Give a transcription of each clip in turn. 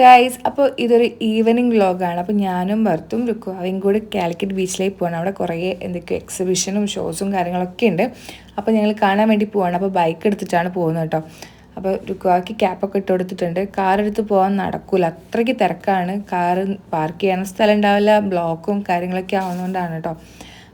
Guys അപ്പോൾ ഇതൊരു evening വ്ലോഗാണ് അപ്പോൾ ഞാനും ഭർത്തും രുക്കുവായും കൂടി കാലിക്കറ്റ് ബീച്ചിലേക്ക് പോകണം അവിടെ കുറേ എന്തൊക്കെയോ എക്സിബിഷനും ഷോസും കാര്യങ്ങളൊക്കെ ഉണ്ട്. അപ്പോൾ ഞങ്ങൾ കാണാൻ വേണ്ടി പോവാണ്. അപ്പോൾ ബൈക്ക് എടുത്തിട്ടാണ് പോകുന്നത് കേട്ടോ. അപ്പോൾ രുക്കുവാക്കി ക്യാപ്പൊക്കെ ഇട്ട് കൊടുത്തിട്ടുണ്ട്. കാർ എടുത്ത് പോകാൻ നടക്കൂല. അത്രയ്ക്ക് തിരക്കാണ്. കാറ് പാർക്ക് ചെയ്യാൻ സ്ഥലം ഉണ്ടാവില്ല. ബ്ലോക്കും കാര്യങ്ങളൊക്കെ ആവുന്നതുകൊണ്ടാണ് കേട്ടോ.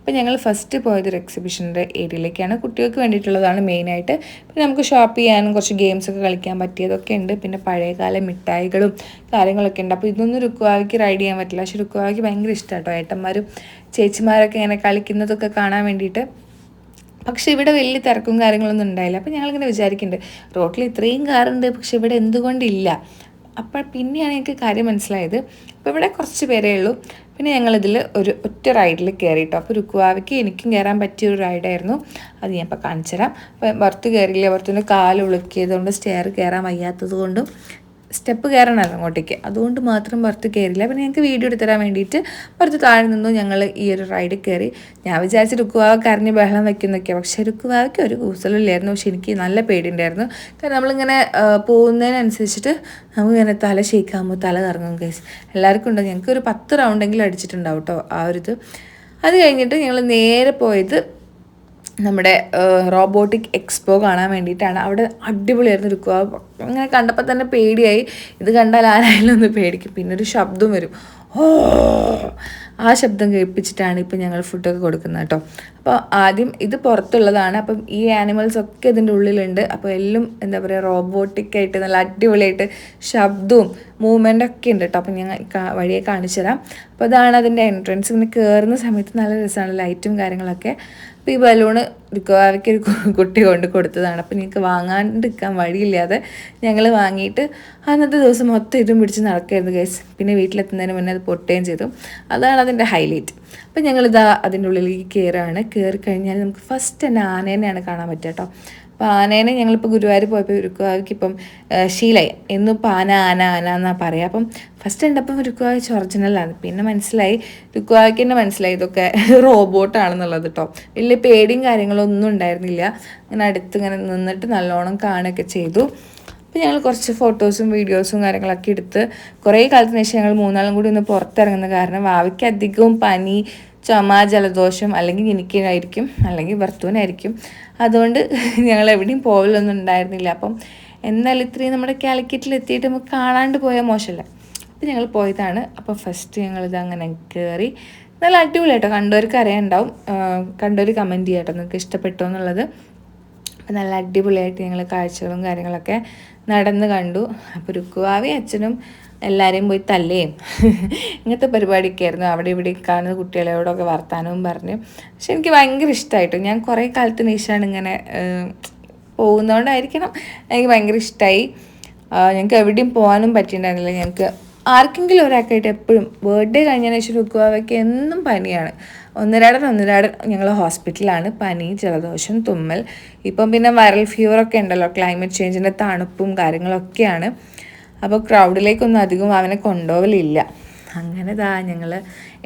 അപ്പോൾ ഞങ്ങൾ ഫസ്റ്റ് പോയത് ഒരു എക്സിബിഷന്റെ ഏരിയയിലേക്കാണ്. കുട്ടികൾക്ക് വേണ്ടിയിട്ടുള്ളതാണ് മെയിനായിട്ട് പിന്നെ നമുക്ക് ഷോപ്പ് ചെയ്യാനും കുറച്ച് ഗെയിംസ് ഒക്കെ കളിക്കാൻ പറ്റിയതൊക്കെ ഉണ്ട്. പിന്നെ പഴയകാല മിഠായികളും കാര്യങ്ങളൊക്കെ ഉണ്ട്. അപ്പോൾ ഇതൊന്നും രുക്കുവാവിക്ക് റൈഡ് ചെയ്യാൻ പറ്റില്ല. പക്ഷെ രുക്കുവാവിക്ക് ഭയങ്കര ഇഷ്ടമാണ് കേട്ടോ ഏട്ടന്മാരും ചേച്ചിമാരൊക്കെ ഇങ്ങനെ കളിക്കുന്നതൊക്കെ കാണാൻ വേണ്ടിയിട്ട്. പക്ഷെ ഇവിടെ വലിയ തിരക്കും കാര്യങ്ങളൊന്നും ഉണ്ടായില്ല. അപ്പോൾ ഞങ്ങളിങ്ങനെ വിചാരിക്കുന്നുണ്ട്. റോട്ടിൽ ഇത്രയും കാറുണ്ട്. പക്ഷെ ഇവിടെ എന്തുകൊണ്ടില്ല? അപ്പോൾ പിന്നെയാണ് എനിക്ക് കാര്യം മനസ്സിലായത്. അപ്പോൾ ഇവിടെ കുറച്ച് പേരേ ഉള്ളൂ. പിന്നെ ഞങ്ങളിതിൽ ഒരു ഒറ്റ റൈഡിൽ കയറിയിട്ടോ. അപ്പോൾ രുക്കുവാവയ്ക്ക് എനിക്കും കയറാൻ പറ്റിയ ഒരു റൈഡായിരുന്നു. അത് ഞാൻ ഇപ്പോൾ കാണിച്ചു തരാം അപ്പോൾ പുറത്ത് കയറിയില്ല? പുറത്തുനിന്ന് കാൽ ഉളുക്കിയതുകൊണ്ട് സ്റ്റെയർ കയറാൻ വയ്യാത്തത് കൊണ്ടും സ്റ്റെപ്പ് കയറണമല്ലോ അങ്ങോട്ടേക്ക്. അതുകൊണ്ട് മാത്രം പുറത്ത് കയറില്ല. പിന്നെ ഞങ്ങൾക്ക് വീഡിയോ എടുത്തരാൻ വേണ്ടിയിട്ട് പുറത്ത് താഴെ നിന്നു ഞങ്ങൾ ഈ ഒരു റൈഡിൽ കയറി. ഞാൻ വിചാരിച്ച് രുക്കുവാവ കരഞ്ഞ് ബഹളം വയ്ക്കുന്നൊക്കെയാണ് പക്ഷേ രുക്കുവാവയ്ക്ക് ഒരു കൂസലില്ലായിരുന്നു. പക്ഷെ എനിക്ക് നല്ല പേടിയുണ്ടായിരുന്നു. കാരണം നമ്മളിങ്ങനെ പോകുന്നതിനനുസരിച്ചിട്ട് നമുക്കിങ്ങനെ തല ഷെയ്ക്കാകുമ്പോൾ തല കറങ്ങും കേസ് എല്ലാവർക്കും ഉണ്ടോ? ഞങ്ങൾക്ക് ഒരു പത്ത് റൗണ്ടെങ്കിലും അടിച്ചിട്ടുണ്ടാവും കേട്ടോ ആ ഒരു ഇത്. അത് കഴിഞ്ഞിട്ട് ഞങ്ങൾ നേരെ പോയത് നമ്മുടെ റോബോട്ടിക് എക്സ്പോ കാണാൻ വേണ്ടിയിട്ടാണ്. അവിടെ അടിപൊളിയായിരുന്നു ഇരിക്കുക. അങ്ങനെ കണ്ടപ്പോൾ തന്നെ പേടിയായി. ഇത് കണ്ടാൽ ആരായാലും ഒന്ന് പേടിക്കും. പിന്നെ ഒരു ശബ്ദം വരും. ഓ ആ ശബ്ദം കേൾപ്പിച്ചിട്ടാണ് ഇപ്പം ഞങ്ങൾ ഫുഡൊക്കെ കൊടുക്കുന്നത് കേട്ടോ. അപ്പോൾ ആദ്യം ഇത് പുറത്തുള്ളതാണ്. അപ്പം ഈ ആനിമൽസ് ഒക്കെ ഇതിന്റെ ഉള്ളിലുണ്ട്. അപ്പോൾ എല്ലാം എന്താ പറയുക റോബോട്ടിക്കായിട്ട് നല്ല അടിപൊളിയായിട്ട് ശബ്ദവും മൂവ്മെന്റ് ഒക്കെ ഉണ്ട് കേട്ടോ. അപ്പം ഞങ്ങൾ വഴിയെ കാണിച്ചു തരാം. അപ്പോൾ അതാണ് അതിന്റെ എൻട്രൻസ് ഇങ്ങനെ കയറുന്ന സമയത്ത് നല്ല രസമാണ് ലൈറ്റും കാര്യങ്ങളൊക്കെ. അപ്പോൾ ഈ ബലൂണ് രുക്കോവാവയ്ക്ക് ഒരു കുട്ടി കൊണ്ട് കൊടുത്തതാണ്. അപ്പോൾ നിങ്ങൾക്ക് വാങ്ങാണ്ടിരിക്കാൻ വഴിയില്ലാതെ ഞങ്ങൾ വാങ്ങിയിട്ട് അന്നത്തെ ദിവസം മൊത്തം ഇതും പിടിച്ച് നടക്കായിരുന്നു ഗൈസ് പിന്നെ വീട്ടിലെത്തുന്നതിന് മുന്നേ അത് പൊട്ടുകയും ചെയ്തു. അതാണ് അതിന്റെ ഹൈലൈറ്റ് അപ്പോൾ ഞങ്ങളിതാ അതിന്റെ ഉള്ളിലേക്ക് കയറുകയാണ് കയറി കഴിഞ്ഞാൽ നമുക്ക് ഫസ്റ്റ് തന്നെ ആനേനെയാണ് കാണാൻ പറ്റുക കേട്ടോ അപ്പോൾ ആനേനെ ഞങ്ങളിപ്പോൾ ഗുരുവായൂർ പോയപ്പോൾ ഉരുക്കുവാക്കിപ്പം ശീലായി. എന്നും ഇപ്പം ആന ആന ആന എന്നാണ് പറയുക അപ്പം ഫസ്റ്റ് കണ്ടപ്പം രുക്കുവാവിച്ച് ഒറിജിനലാണ് പിന്നെ മനസ്സിലായി രുക്കുവാവിക്ക് തന്നെ മനസ്സിലായി ഇതൊക്കെ റോബോട്ടാണെന്നുള്ളത് കേട്ടോ വലിയ പേടിയും കാര്യങ്ങളൊന്നും ഉണ്ടായിരുന്നില്ല. ഇങ്ങനെ അടുത്ത് ഇങ്ങനെ നിന്നിട്ട് നല്ലോണം കാണുകയൊക്കെ ചെയ്തു. അപ്പോൾ ഞങ്ങൾ കുറച്ച് ഫോട്ടോസും വീഡിയോസും കാര്യങ്ങളൊക്കെ എടുത്ത് കുറേ കാലത്തിന് ശേഷം ഞങ്ങൾ മൂന്നാളും കൂടി ഒന്ന് പുറത്തിറങ്ങുന്ന കാരണം വാവയ്ക്ക് അധികവും പനി ചുമ ജലദോഷം അല്ലെങ്കിൽ എനിക്കായിരിക്കും അല്ലെങ്കിൽ ഭർത്തുവിനായിരിക്കും അതുകൊണ്ട് ഞങ്ങൾ എവിടെയും പോകലൊന്നും ഉണ്ടായിരുന്നില്ല. അപ്പം എന്നാലും ഇത്രയും നമ്മുടെ കാലിക്കറ്റിൽ എത്തിയിട്ട് നമുക്ക് കാണാണ്ട് പോയാൽ മോശമല്ല. അപ്പം ഞങ്ങൾ പോയതാണ്. അപ്പോൾ ഫസ്റ്റ് ഞങ്ങളിത് അങ്ങനെ കയറി. നല്ല അടിപൊളി കേട്ടോ കണ്ടവർക്ക് അറിയാനുണ്ടാവും. കണ്ടവർ കമന്റ് ചെയ്യാട്ടോ. നിങ്ങൾക്ക് ഇഷ്ടപ്പെട്ടോ എന്നുള്ളത്. അപ്പം നല്ല അടിപൊളിയായിട്ട് ഞങ്ങൾ കാഴ്ചകളും കാര്യങ്ങളൊക്കെ നടന്ന് കണ്ടു. അപ്പോൾ രുക്കുവാവി അച്ഛനും എല്ലാവരെയും പോയി തല്ലേയും ഇങ്ങനത്തെ പരിപാടിയൊക്കെ ആയിരുന്നു. അവിടെ ഇവിടെ കാണുന്ന കുട്ടികളോടൊക്കെ വർത്താനവും പറഞ്ഞു. പക്ഷെ എനിക്ക് ഭയങ്കര ഇഷ്ടമായിട്ടോ ഞാൻ കുറേ കാലത്തിന് ശേഷമാണ് ഇങ്ങനെ പോകുന്നതുകൊണ്ടായിരിക്കണം എനിക്ക് ഭയങ്കര ഇഷ്ടമായി ഞങ്ങൾക്ക് എവിടെയും പോകാനും പറ്റിയിട്ടുണ്ടായിരുന്നില്ല ഞങ്ങൾക്ക് ആർക്കെങ്കിലും ഒരാൾക്കായിട്ട് എപ്പോഴും ബർത്ത്ഡേ കഴിഞ്ഞതിന് ശേഷം രുക്കുവാവയ്ക്ക് എന്നും പനിയാണ്. ഒന്നരാടൻ ഒന്നരാടൻ ഞങ്ങൾ ഹോസ്പിറ്റലാണ്. പനി ജലദോഷം തുമ്മൽ. ഇപ്പം പിന്നെ വൈറൽ ഫീവറൊക്കെ ഉണ്ടല്ലോ. ക്ലൈമറ്റ് ചേഞ്ചിന്റെ തണുപ്പും കാര്യങ്ങളൊക്കെയാണ്. അപ്പോൾ ക്രൗഡിലേക്കൊന്നും അധികം അവനെ കൊണ്ടുപോകലില്ല. അങ്ങനെ ദാ ഞങ്ങൾ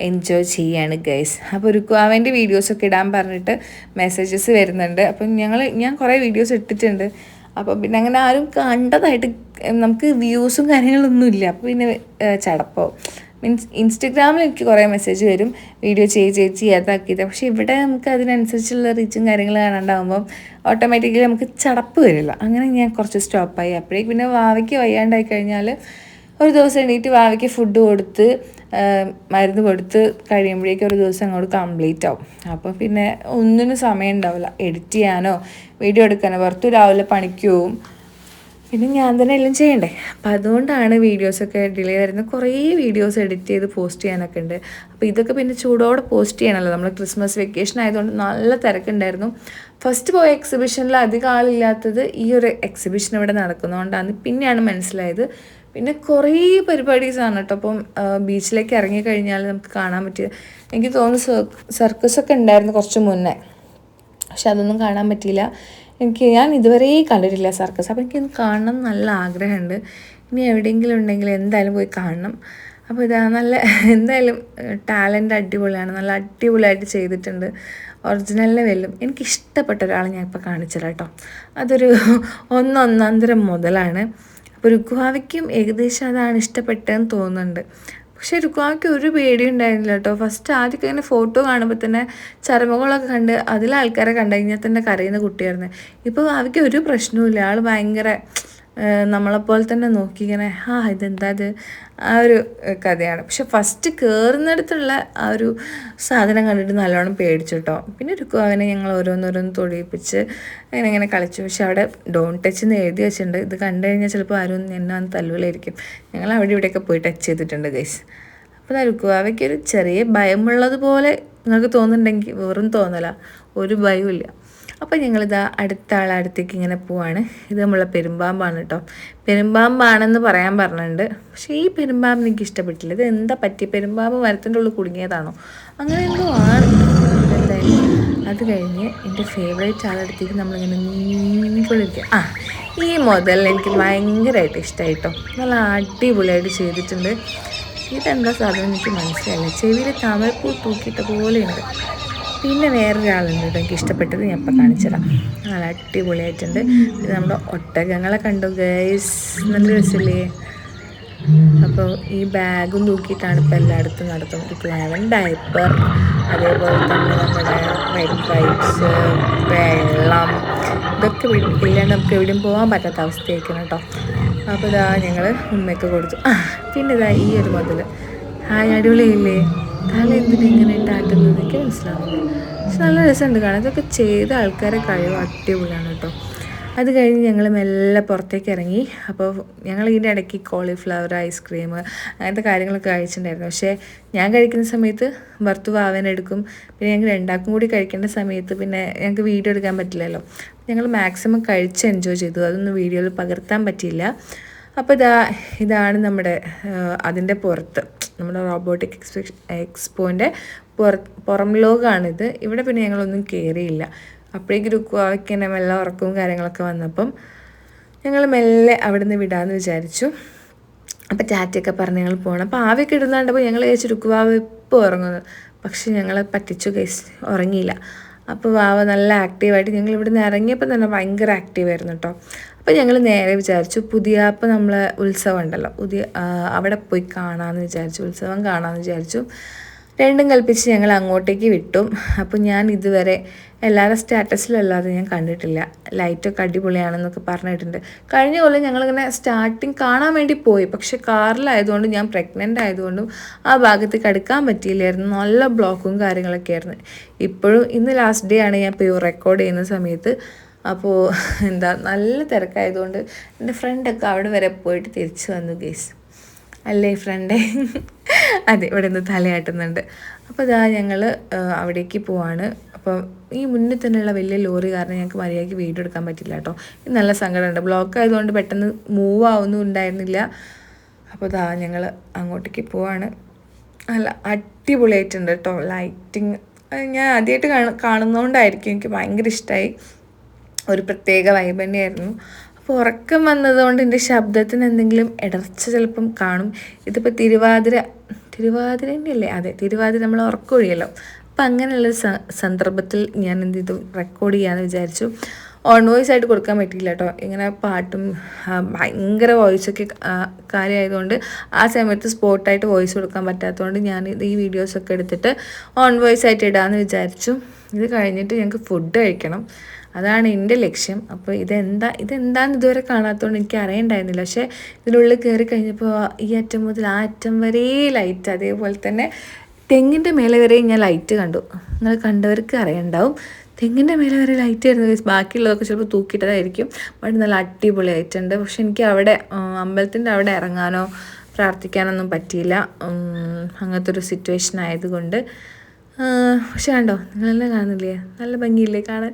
എൻജോയ് ചെയ്യാണ് ഗൈസ് അപ്പോൾ ഒരു അവന്റെ വീഡിയോസൊക്കെ ഇടാൻ പറഞ്ഞിട്ട് മെസ്സേജസ് വരുന്നുണ്ട്. അപ്പം ഞങ്ങൾ ഞാൻ കുറേ വീഡിയോസ് ഇട്ടിട്ടുണ്ട്. അപ്പോൾ പിന്നെ അങ്ങനെ ആരും കണ്ടതായിട്ട് നമുക്ക് വ്യൂസും കാര്യങ്ങളൊന്നും ഇല്ല അപ്പോൾ പിന്നെ ചടപ്പോ. മീൻസ് ഇൻസ്റ്റഗ്രാമിൽ എനിക്ക് കുറേ മെസ്സേജ് വരും. വീഡിയോ ചെയ്ത് ചെയ്ത് ചെയ്യാത്താക്കിയത് പക്ഷേ ഇവിടെ നമുക്ക് അതിനനുസരിച്ചുള്ള റീച്ചും കാര്യങ്ങളും കാണാണ്ടാവുമ്പം ഓട്ടോമാറ്റിക്കലി നമുക്ക് ചടപ്പ് വരില്ല. അങ്ങനെ ഞാൻ കുറച്ച് സ്റ്റോപ്പായി അപ്പോഴേക്ക് പിന്നെ വാവയ്ക്ക് വയ്യാണ്ടായി കഴിഞ്ഞാൽ ഒരു ദിവസം എണീറ്റ് വാവയ്ക്ക് ഫുഡ് കൊടുത്ത് മരുന്ന് കൊടുത്ത് കഴിയുമ്പോഴേക്കും ഒരു ദിവസം അങ്ങോട്ട് കംപ്ലീറ്റ് ആവും. അപ്പോൾ പിന്നെ ഒന്നിനും സമയം ഉണ്ടാവില്ല. എഡിറ്റ് ചെയ്യാനോ വീഡിയോ എടുക്കാനോ പുറത്തു രാവിലെ പണിക്ക് പോവും. പിന്നെ ഞാൻ തന്നെ എല്ലാം ചെയ്യണ്ടേ? അപ്പം അതുകൊണ്ടാണ് വീഡിയോസൊക്കെ ഡിലേ വരുന്നത് കുറേ വീഡിയോസ് എഡിറ്റ് ചെയ്ത് പോസ്റ്റ് ചെയ്യാനൊക്കെ ഉണ്ട്. അപ്പോൾ ഇതൊക്കെ പിന്നെ ചൂടോടെ പോസ്റ്റ് ചെയ്യണമല്ലോ നമ്മൾ ക്രിസ്മസ് വെക്കേഷൻ ആയതുകൊണ്ട് നല്ല തിരക്കുണ്ടായിരുന്നു. ഫസ്റ്റ് പോയ എക്സിബിഷനിൽ അധികം ആളില്ലാത്തത് ഈ ഒരു എക്സിബിഷൻ ഇവിടെ നടക്കുന്നതുകൊണ്ടാണ് പിന്നെയാണ് മനസ്സിലായത്. പിന്നെ കുറേ പരിപാടീസാണ് കേട്ടോ അപ്പം ബീച്ചിലേക്ക് ഇറങ്ങി കഴിഞ്ഞാൽ നമുക്ക് കാണാൻ പറ്റിയ എനിക്ക് തോന്നുന്നു സർക്കസൊക്കെ ഉണ്ടായിരുന്നു കുറച്ച് മുന്നേ. പക്ഷെ അതൊന്നും കാണാൻ പറ്റിയില്ല. എനിക്ക് ഞാൻ ഇതുവരെ കണ്ടിട്ടില്ല സർക്കസ്. അപ്പോൾ എനിക്കൊന്ന് കാണണം നല്ല ആഗ്രഹമുണ്ട്. ഇനി എവിടെയെങ്കിലും ഉണ്ടെങ്കിൽ എന്തായാലും പോയി കാണണം. അപ്പോൾ ഇതാ നല്ല എന്തായാലും ടാലന്റ് അടിപൊളിയാണ്. നല്ല അടിപൊളിയായിട്ട് ചെയ്തിട്ടുണ്ട്. ഒറിജിനലിനെ വെല്ലും. എനിക്ക് എനിക്കിഷ്ടപ്പെട്ട ഒരാളെ ഞാൻ ഇപ്പോൾ കാണിച്ചത് കേട്ടോ. അതൊരു ഒന്നൊന്നാന്തരം മുതലാണ്. അപ്പോൾ രുക്കുവാവയ്ക്കും ഏകദേശം അതാണ് ഇഷ്ടപ്പെട്ടതെന്ന് തോന്നുന്നുണ്ട്. പക്ഷേ രുക്കുവാവയ്ക്ക് ഒരു പേടി ഉണ്ടായിരുന്നില്ല കേട്ടോ. ഫസ്റ്റ് ആദ്യമൊക്കെ ഇങ്ങനെ ഫോട്ടോ കാണുമ്പോൾ തന്നെ ചരമകളൊക്കെ കണ്ട് അതിൽ ആൾക്കാരെ കണ്ടു കഴിഞ്ഞാൽ തന്നെ കരയുന്ന കുട്ടിയായിരുന്നു. ഇപ്പോൾ അവയ്ക്ക് ഒരു പ്രശ്നവും ഇല്ല ആൾ ഭയങ്കര നമ്മളെപ്പോലെ തന്നെ നോക്കിയിങ്ങനെ ആ ഇതെന്താ ഇത്? ആ ഒരു കഥയാണ്. പക്ഷെ ഫസ്റ്റ് കയറുന്നിടത്തുള്ള ആ ഒരു സാധനം കണ്ടിട്ട് നല്ലോണം പേടിച്ചു കേട്ടോ പിന്നെ ഒരു അവനെ ഞങ്ങൾ ഓരോന്നോരോന്ന് തൊടിയിപ്പിച്ച് അങ്ങനെ ഇങ്ങനെ കളിച്ചു. പക്ഷെ അവിടെ ഡോൺ ടച്ച് എന്ന് എഴുതി വെച്ചിട്ടുണ്ട്. ഇത് കണ്ടു കഴിഞ്ഞാൽ ചിലപ്പോൾ ആരും എന്നെ വന്ന് തല്ലുകളായിരിക്കും ഞങ്ങൾ അവിടെ ഇവിടെയൊക്കെ പോയി ടച്ച് ചെയ്തിട്ടുണ്ട് ഗൈസ് അപ്പോൾ രുക്കു അവയ്ക്കൊരു ചെറിയ ഭയമുള്ളതുപോലെ നിങ്ങൾക്ക് തോന്നുന്നുണ്ടെങ്കിൽ വെറും തോന്നല. ഒരു ഭയവും അപ്പോൾ ഞങ്ങളിതാ അടുത്ത ആളടുത്തേക്ക് ഇങ്ങനെ പോവാണ്. ഇത് നമ്മളെ പെരുമ്പാമ്പാണ് കേട്ടോ പെരുമ്പാമ്പാണെന്ന് പറയാൻ പറഞ്ഞിട്ടുണ്ട്. പക്ഷേ ഈ പെരുമ്പാമ്പ് എനിക്ക് ഇഷ്ടപ്പെട്ടില്ല. ഇത് എന്താ പറ്റി? പെരുമ്പാമ്പ് മരത്തിന്റെ ഉള്ളിൽ കുടുങ്ങിയതാണോ? അങ്ങനെ എന്തോ ആണ്. അത് കഴിഞ്ഞ് എന്റെ ഫേവറേറ്റ് ആളടുത്തേക്ക് നമ്മളിങ്ങനെ നീങ്ങിക്കൊണ്ടിരിക്കുക. ആ ഈ മുതൽ എനിക്ക് ഭയങ്കരമായിട്ട് ഇഷ്ടമായിട്ടോ നല്ല അടിപൊളിയായിട്ട് ചെയ്തിട്ടുണ്ട്. ഇതെന്താ സാധനം എനിക്ക് മനസ്സിലായില്ല. ചെവിയിൽ താമരപ്പൂ തൂക്കിയിട്ട പോലെയുണ്ട് പിന്നെ വേറൊരാളുണ്ട് കേട്ടോ എനിക്ക് ഇഷ്ടപ്പെട്ടത് ഞാൻ ഇപ്പം കാണിച്ചുതരാം. നല്ല അടിപൊളിയായിട്ടുണ്ട്. ഇത് നമ്മുടെ ഒട്ടകങ്ങളെ കണ്ടു ഗൈസ് നല്ല രസമില്ലേ? അപ്പോൾ ഈ ബാഗും തൂക്കിയിട്ടാണ് ഇപ്പോൾ എല്ലായിടത്തും നടത്തുന്നത്. ക്ലാവൻ ഡയപ്പർ അതേപോലെ തന്നെ നമ്മുടെ റെഡ് വൈറ്റ്സ് വെള്ളം. ഇതൊക്കെ ഇല്ലാണ്ട് നമുക്ക് എവിടെയും പോകാൻ പറ്റാത്ത അവസ്ഥയായിരിക്കണം കേട്ടോ. അപ്പോൾ ഇതാ ഞങ്ങൾ ഉമ്മയൊക്കെ കൊടുത്തു. പിന്നെ ഇതാ ഈ ഒരു മുതൽ ഹായ് അടിപൊളിയില്ലേ? തല എന്തിനാ ഇങ്ങനെ ഇട്ടാട്ടുന്നത് എനിക്ക് മനസ്സിലാവുന്നില്ല. പക്ഷെ നല്ല രസമുണ്ട് കാണാൻ. ഇതൊക്കെ ചെയ്ത ആൾക്കാരെ കഴിവ് അടിപൊളിയാണ് കേട്ടോ. അത് കഴിഞ്ഞ് ഞങ്ങൾ മെല്ലെ പുറത്തേക്ക് ഇറങ്ങി. അപ്പോൾ ഞങ്ങൾ ഇതിന്റെ ഇടയ്ക്ക് കോളിഫ്ലവർ ഐസ്ക്രീം അങ്ങനത്തെ കാര്യങ്ങളൊക്കെ കഴിച്ചിട്ടുണ്ടായിരുന്നു. പക്ഷേ ഞാൻ കഴിക്കുന്ന സമയത്ത് ഭർത്തു വാവനെടുക്കും പിന്നെ ഞങ്ങൾ രണ്ടാക്കും കൂടി കഴിക്കേണ്ട സമയത്ത് പിന്നെ ഞങ്ങൾക്ക് വീഡിയോ എടുക്കാൻ പറ്റില്ലല്ലോ. ഞങ്ങൾ മാക്സിമം കഴിച്ച് എൻജോയ് ചെയ്തു. അതൊന്നും വീഡിയോയിൽ പകർത്താൻ പറ്റിയില്ല. അപ്പോൾ ഇതാ ഇതാണ് നമ്മുടെ അതിന്റെ പുറത്ത്. നമ്മുടെ റോബോട്ടിക് എക്സ്പെ എക്സ്പോന്റെ പുറ പുറം ലോകമാണിത് ഇവിടെ പിന്നെ ഞങ്ങളൊന്നും കയറിയില്ല അപ്പോഴേക്കും രുക്കുവാക്ക് തന്നെ മെല്ലെ ഉറക്കവും കാര്യങ്ങളൊക്കെ വന്നപ്പം ഞങ്ങൾ മെല്ലെ അവിടെ നിന്ന് വിടാമെന്ന് വിചാരിച്ചു. അപ്പോൾ ടാറ്റയൊക്കെ പറഞ്ഞ് ഞങ്ങൾ പോകണം അപ്പോൾ ആവിയൊക്കെ ഇടുന്നാണ്ടപ്പോൾ ഞങ്ങൾ കഴിച്ച് രുക്കുവാവ് ഇപ്പോൾ ഉറങ്ങുന്നു. പക്ഷേ ഞങ്ങളെ പറ്റിച്ചു കേസ് ഉറങ്ങിയില്ല. അപ്പോൾ വാവ നല്ല ആക്റ്റീവായിട്ട് ഞങ്ങൾ ഇവിടുന്ന് ഇറങ്ങിയപ്പോൾ തന്നെ ഭയങ്കര ആക്റ്റീവായിരുന്നു കേട്ടോ അപ്പോൾ ഞങ്ങൾ നേരെ വിചാരിച്ചു പുതിയ അപ്പോൾ നമ്മൾ ഉത്സവം ഉണ്ടല്ലോ. പുതിയ അവിടെ പോയി കാണാമെന്ന് വിചാരിച്ചു ഉത്സവം കാണാമെന്ന് വിചാരിച്ചു. രണ്ടും കൽപ്പിച്ച് ഞങ്ങൾ അങ്ങോട്ടേക്ക് വിട്ടു. അപ്പോൾ ഞാൻ ഇതുവരെ എല്ലാവരുടെ സ്റ്റാറ്റസിലല്ലാതെ ഞാൻ കണ്ടിട്ടില്ല. ലൈറ്റൊക്കെ അടിപൊളിയാണെന്നൊക്കെ പറഞ്ഞിട്ടുണ്ട്. കഴിഞ്ഞ കൊല്ലം ഞങ്ങളിങ്ങനെ സ്റ്റാർട്ടിങ് കാണാൻ വേണ്ടി പോയി. പക്ഷെ കാറിലായതുകൊണ്ട് ഞാൻ പ്രഗ്നന്റ് ആയതുകൊണ്ടും ആ ഭാഗത്തേക്ക് അടുക്കാൻ പറ്റിയില്ലായിരുന്നു. നല്ല ബ്ലോക്കും കാര്യങ്ങളൊക്കെ ആയിരുന്നു ഇപ്പോഴും ഇന്ന് ലാസ്റ്റ് ഡേ ആണ് ഞാൻ ഇപ്പോൾ റെക്കോർഡ് ചെയ്യുന്ന സമയത്ത്. അപ്പോൾ എന്താ നല്ല തിരക്കായതുകൊണ്ട് എന്റെ ഫ്രണ്ടൊക്കെ അവിടെ വരെ പോയിട്ട് തിരിച്ചു വന്നു ഗേസ് അല്ലേ ഫ്രണ്ടേ അതെ ഇവിടെ നിന്ന് തലയാട്ടുന്നുണ്ട്. അപ്പോൾ ഇതാ ഞങ്ങൾ അവിടേക്ക് പോവാണ്. അപ്പോൾ ഈ മുന്നിൽ തന്നെയുള്ള വലിയ ലോറി കാരണം ഞങ്ങൾക്ക് മര്യാദയ്ക്ക് വീഡിയോ എടുക്കാൻ പറ്റില്ല കേട്ടോ. ഇത് നല്ല സങ്കടമുണ്ട്. ബ്ലോക്ക് ആയതുകൊണ്ട് പെട്ടെന്ന് മൂവ് ആവുന്നും ഉണ്ടായിരുന്നില്ല. അപ്പോൾ ഇതാ ഞങ്ങൾ അങ്ങോട്ടേക്ക് പോവാണ്. നല്ല അടിപൊളിയായിട്ടുണ്ട് കേട്ടോ. ലൈറ്റിങ് ഞാൻ ആദ്യമായിട്ട് കാണുന്നതുകൊണ്ടായിരിക്കും എനിക്ക് ഭയങ്കര ഇഷ്ടമായി ഒരു പ്രത്യേക വൈബ് തന്നെയായിരുന്നു. അപ്പോൾ ഉറക്കം വന്നതുകൊണ്ട് എന്റെ ശബ്ദത്തിന് എന്തെങ്കിലും ഇടർച്ച ചിലപ്പം കാണും. ഇതിപ്പോൾ തിരുവാതിര തിരുവാതിര തന്നെയല്ലേ? അതെ തിരുവാതിര നമ്മൾ ഉറക്കമൊഴിയല്ലോ അപ്പം അങ്ങനെയുള്ള സന്ദർഭത്തിൽ ഞാൻ എന്ത് ചെയ്തു? റെക്കോർഡ് ചെയ്യാമെന്ന് വിചാരിച്ചു. ഓൺ വോയിസ് ആയിട്ട് കൊടുക്കാൻ പറ്റിയില്ല കേട്ടോ ഇങ്ങനെ പാട്ടും ഭയങ്കര വോയിസൊക്കെ കാര്യമായതുകൊണ്ട് ആ സമയത്ത് സ്പോട്ടായിട്ട് വോയിസ് കൊടുക്കാൻ പറ്റാത്തതുകൊണ്ട് ഞാൻ ഈ വീഡിയോസൊക്കെ എടുത്തിട്ട് ഓൺ വോയിസ് ആയിട്ട് ഇടാമെന്ന് വിചാരിച്ചു. ഇത് കഴിഞ്ഞിട്ട് ഞങ്ങൾക്ക് ഫുഡ് കഴിക്കണം. അതാണ് എന്റെ ലക്ഷ്യം. അപ്പോൾ ഇതെന്താ ഇതെന്താന്ന് ഇതുവരെ കാണാത്തതുകൊണ്ട് എനിക്ക് അറിയണ്ടായിരുന്നില്ല. പക്ഷേ ഇതിനുള്ളിൽ കയറി കഴിഞ്ഞപ്പോൾ ഈ അറ്റം മുതൽ ആ അറ്റം വരെ ലൈറ്റ് അതേപോലെ തന്നെ തെങ്ങിന്റെ മേലെ വരെ ഞാൻ ലൈറ്റ് കണ്ടു. നിങ്ങൾ കണ്ടവർക്ക് അറിയണ്ടാവും. തെങ്ങിന്റെ മേലെ വരെ ലൈറ്റ് ആയിരുന്നു ബാക്കിയുള്ളതൊക്കെ ചിലപ്പോൾ തൂക്കിയിട്ടതായിരിക്കും. ബട്ട് നല്ല അടിപൊളി ആയിട്ടുണ്ട് പക്ഷെ എനിക്ക് അവിടെ അമ്പലത്തിന്റെ അവിടെ ഇറങ്ങാനോ പ്രാർത്ഥിക്കാനൊന്നും പറ്റിയില്ല. അങ്ങനത്തെ ഒരു സിറ്റുവേഷൻ ആയതുകൊണ്ട്. പക്ഷേ കണ്ടോ നിങ്ങളെല്ലാം കാണുന്നില്ലേ? നല്ല ഭംഗിയില്ലേ കാണാൻ?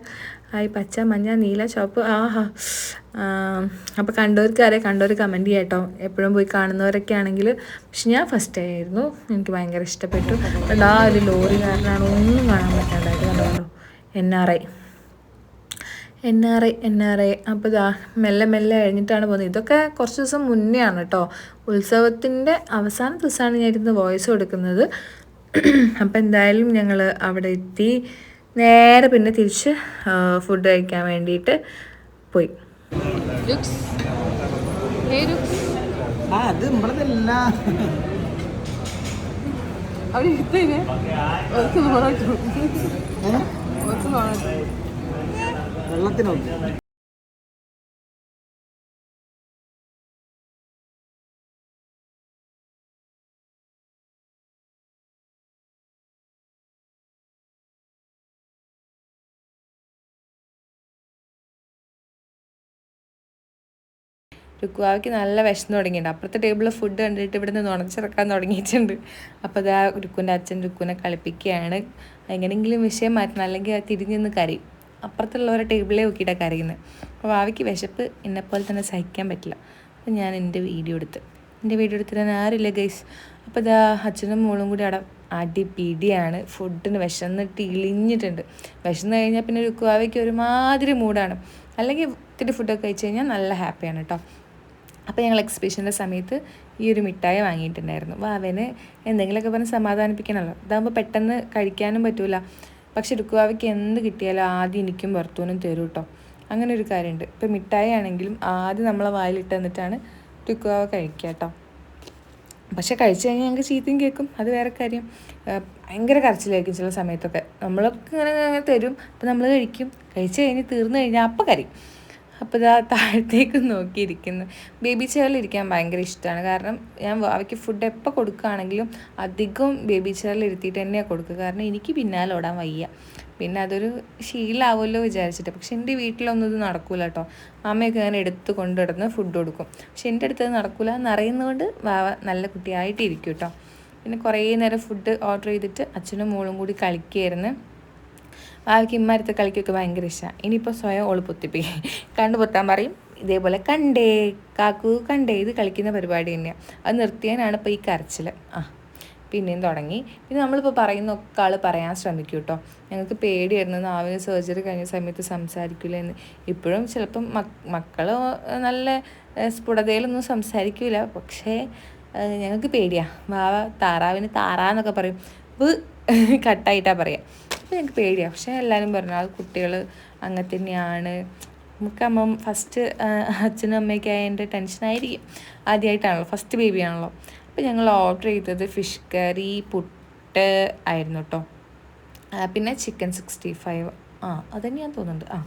ഹായ് പച്ച മഞ്ഞ നീല ചുവപ്പ്. ആഹാ. അപ്പോൾ കണ്ടവർക്കാരെ കണ്ടവർ കമന്റ് ചെയ്യാം കേട്ടോ എപ്പോഴും പോയി കാണുന്നവരൊക്കെ ആണെങ്കിൽ. പക്ഷെ ഞാൻ ഫസ്റ്റ് ആയിരുന്നു. എനിക്ക് ഭയങ്കര ഇഷ്ടപ്പെട്ടു. അതുകൊണ്ട് ആ ഒരു ലോറി കാരനാണ്. ഒന്നും കാണാൻ പറ്റാണ്ടായിട്ട് കണ്ടോ N R I N R I N R I അപ്പോൾ ഇതാ മെല്ലെ മെല്ലെ കഴിഞ്ഞിട്ടാണ് പോകുന്നത്. ഇതൊക്കെ കുറച്ച് ദിവസം മുന്നേ ആണ് കേട്ടോ. ഉത്സവത്തിന്റെ അവസാന ദിവസമാണ് ഞാൻ ഇരുന്ന് വോയിസ് കൊടുക്കുന്നത്. അപ്പോൾ എന്തായാലും ഞങ്ങൾ അവിടെ എത്തി. നേരെ പിന്നെ തിരിച്ച് ഫുഡ് കഴിക്കാൻ വേണ്ടിയിട്ട് പോയി. പേര് രുക്കുവാവയ്ക്ക് നല്ല വിശന്ന് തുടങ്ങിയിട്ടുണ്ട്. അപ്പുറത്തെ ടേബിളിൽ ഫുഡ് കണ്ടിട്ട് ഇവിടെ നിന്ന് നുണച്ചിറക്കാൻ തുടങ്ങിയിട്ടുണ്ട്. അപ്പോൾ അതാ രുക്കുവിന്റെ അച്ഛൻ രുക്കുവിനെ കളിപ്പിക്കുകയാണ്. എങ്ങനെയെങ്കിലും വിഷയം മാറ്റണം. അല്ലെങ്കിൽ അത് തിരിഞ്ഞു നിന്ന് കരയും. അപ്പുറത്തുള്ളവരെ ടേബിളിലേ നോക്കിയിട്ടാണ് കരയുന്നത് അപ്പോൾ വാവയ്ക്ക് വിശപ്പ് എന്നെപ്പോലെ തന്നെ സഹിക്കാൻ പറ്റില്ല. അപ്പോൾ ഞാൻ എന്റെ വീഡിയോ എടുത്ത്. എന്റെ വീഡിയോ എടുത്തിട്ട് ആരില്ല ഗൈസ് അപ്പോൾ ഇതാ അച്ഛനും മോളും കൂടി അവിടെ അടി പിടിയാണ് ഫുഡിന് വിശന്നിട്ട് ഇളിഞ്ഞിട്ടുണ്ട് വിശന്ന് കഴിഞ്ഞാൽ പിന്നെ രുക്കുവാവയ്ക്ക് ഒരുമാതിരി മൂടാണ് അല്ലെങ്കിൽ ഇത്തിരി ഫുഡൊക്കെ കഴിച്ച് കഴിഞ്ഞാൽ നല്ല ഹാപ്പിയാണ് കേട്ടോ. അപ്പോൾ ഞങ്ങൾ എക്സിബിഷന്റെ സമയത്ത് ഈ ഒരു മിഠായി വാങ്ങിയിട്ടുണ്ടായിരുന്നു. അപ്പോൾ അവന് എന്തെങ്കിലുമൊക്കെ പറഞ്ഞ് സമാധാനിപ്പിക്കണമല്ലോ ഇതാകുമ്പോൾ പെട്ടെന്ന് കഴിക്കാനും പറ്റൂല. പക്ഷെ രുക്കുവാവയ്ക്ക് എന്ത് കിട്ടിയാലും ആദ്യം എനിക്കും ഭർത്തൂനും തരും കേട്ടോ അങ്ങനെ ഒരു കാര്യമുണ്ട്. ഇപ്പോൾ മിഠായി ആണെങ്കിലും ആദ്യം നമ്മളെ വായിലിട്ട് തന്നിട്ടാണ് രുക്കുവാവ കഴിക്കുക കേട്ടോ പക്ഷെ കഴിച്ചു കഴിഞ്ഞാൽ ഞങ്ങൾക്ക് ചീത്തയും കേൾക്കും. അത് വേറെ കാര്യം. ഭയങ്കര കരച്ചിലായിരിക്കും ചില സമയത്തൊക്കെ. നമ്മളൊക്കെ ഇങ്ങനെ അങ്ങനെ തരും. അപ്പോൾ നമ്മൾ കഴിക്കും. കഴിച്ചു കഴിഞ്ഞ് തീർന്നു കഴിഞ്ഞാൽ അപ്പം കരയും. അപ്പോൾ ഇതാ താഴത്തേക്ക് നോക്കിയിരിക്കുന്നു. ബേബി ചെയറിൽ ഇരിക്കാൻ ഭയങ്കര ഇഷ്ടമാണ്. കാരണം ഞാൻ അവയ്ക്ക് ഫുഡ് എപ്പോൾ കൊടുക്കുകയാണെങ്കിലും അധികം ബേബി ചെയറിൽ ഇരുത്തിയിട്ട് തന്നെയാണ് കൊടുക്കുക. കാരണം എനിക്ക് പിന്നാലെ ഓടാൻ വയ്യ. പിന്നെ അതൊരു ശീലമാവുമല്ലോ വിചാരിച്ചിട്ട്. പക്ഷെ എന്റെ വീട്ടിലൊന്നും ഇത് നടക്കൂല കേട്ടോ. അമ്മയൊക്കെ അങ്ങനെ എടുത്ത് കൊണ്ടിടുന്ന് ഫുഡ് കൊടുക്കും. പക്ഷെ എന്റെ അടുത്ത് നടക്കൂല എന്നറിയുന്നതുകൊണ്ട് വാവ നല്ല കുട്ടിയായിട്ട് ഇരിക്കും കേട്ടോ. പിന്നെ കുറേ നേരം ഫുഡ് ഓർഡർ ചെയ്തിട്ട് അച്ഛനും മോളും കൂടി കളിക്കുകയായിരുന്നു. വാവയ്ക്ക് ഇമ്മാരത്തെ കളിക്കൊക്കെ ഭയങ്കര ഇഷ്ടമാണ് ഇനിയിപ്പോൾ സ്വയം ഓൾ പൊത്തിപ്പിക്കും. കണ്ടു പൊത്താൻ പറയും ഇതേപോലെ കണ്ടേ കാക്കു കണ്ടേ ഇത് കളിക്കുന്ന പരിപാടി തന്നെയാണ് അത് നിർത്തിയാനാണ് ഇപ്പോൾ ഈ കരച്ചിൽ ആ പിന്നെയും തുടങ്ങി. പിന്നെ നമ്മളിപ്പോൾ പറയുന്ന ഒക്കെ ആൾ പറയാൻ ശ്രമിക്കും കേട്ടോ. ഞങ്ങൾക്ക് പേടിയായിരുന്നു നാവിന് സർജറി കഴിഞ്ഞ സമയത്ത് സംസാരിക്കില്ല എന്ന്. ഇപ്പോഴും ചിലപ്പം മക് മക്കൾ നല്ല സ്ഫുടതയിലൊന്നും സംസാരിക്കില്ല പക്ഷേ ഞങ്ങൾക്ക് പേടിയാണ് വാവ താറാവിന് താറാന്നൊക്കെ പറയും. കട്ടായിട്ടാണ് പറയുക അപ്പോൾ ഞങ്ങൾക്ക് പേടിയാണ് പക്ഷേ എല്ലാവരും പറഞ്ഞു അത് കുട്ടികൾ അങ്ങനെ തന്നെയാണ്. നമുക്ക് അമ്മ ഫസ്റ്റ് അച്ഛനും അമ്മയൊക്കെ അതിന്റെ ടെൻഷനായിരിക്കും ആദ്യമായിട്ടാണല്ലോ ഫസ്റ്റ് ബേബിയാണല്ലോ അപ്പോൾ ഞങ്ങൾ ഓർഡർ ചെയ്തത് ഫിഷ് കറി പുട്ട് ആയിരുന്നു കേട്ടോ പിന്നെ ചിക്കൻ സിക്സ്റ്റി ഫൈവ് ആ അത് ഞാൻ തോന്നുന്നുണ്ട്. ആ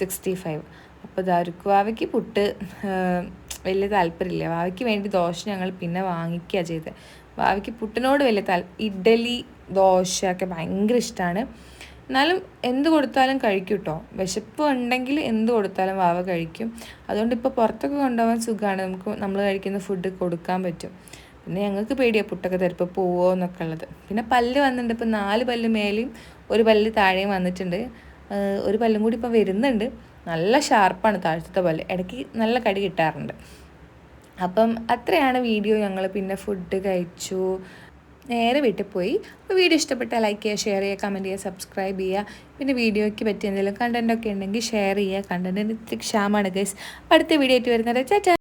സിക്സ്റ്റി ഫൈവ് അപ്പോൾ ദാരുക്ക് വാവയ്ക്ക് പുട്ട് വലിയ താല്പര്യമില്ല. വാവയ്ക്ക് വേണ്ടി ദോശ ഞങ്ങൾ പിന്നെ വാങ്ങിക്കുക ചെയ്തത് വാവയ്ക്ക് പുട്ടിനോട് വലിയ താൽ ഇഡലി ദോശ ഒക്കെ ഭയങ്കര ഇഷ്ടമാണ് എന്നാലും എന്ത് കൊടുത്താലും കഴിക്കും കേട്ടോ വിശപ്പ് ഉണ്ടെങ്കിൽ എന്ത് കൊടുത്താലും വാവ കഴിക്കും. അതുകൊണ്ട് ഇപ്പോൾ പുറത്തൊക്കെ കൊണ്ടുപോകാൻ സുഖമാണ് നമുക്ക് നമ്മൾ കഴിക്കുന്ന ഫുഡ് കൊടുക്കാൻ പറ്റും. പിന്നെ ഞങ്ങൾക്ക് പേടിയാണ് പുട്ടൊക്കെ തരുപ്പോൾ പോവോ എന്നൊക്കെ ഉള്ളത്. പിന്നെ പല്ല് വന്നിട്ടുണ്ട്. ഇപ്പോൾ നാല് പല്ല് മേലെയും ഒരു പല്ല് താഴെയും വന്നിട്ടുണ്ട്. ഒരു പല്ലും കൂടി ഇപ്പോൾ വരുന്നുണ്ട്. നല്ല ഷാർപ്പാണ് താഴത്തെ പല്ല്. ഇടയ്ക്ക് നല്ല കടി കിട്ടാറുണ്ട്. അപ്പം അത്രയാണ് വീഡിയോ. ഞങ്ങൾ പിന്നെ ഫുഡ് കഴിച്ചു. നേരെ വീട്ടിൽ പോയി. അപ്പോൾ വീഡിയോ ഇഷ്ടപ്പെട്ടാൽ ലൈക്ക് ചെയ്യുക ഷെയർ ചെയ്യുക കമന്റ് ചെയ്യുക സബ്സ്ക്രൈബ് ചെയ്യുക. പിന്നെ വീഡിയോയ്ക്ക് പറ്റിയ എന്തെങ്കിലും കണ്ടന്റൊക്കെ ഉണ്ടെങ്കിൽ ഷെയർ ചെയ്യുക. കണ്ടന്റിന് ഇത്തിരി ക്ഷാമാണ് ഗൈസ് അടുത്ത വീഡിയോ ആയിട്ട് വരുന്നത് ചാറ്റാ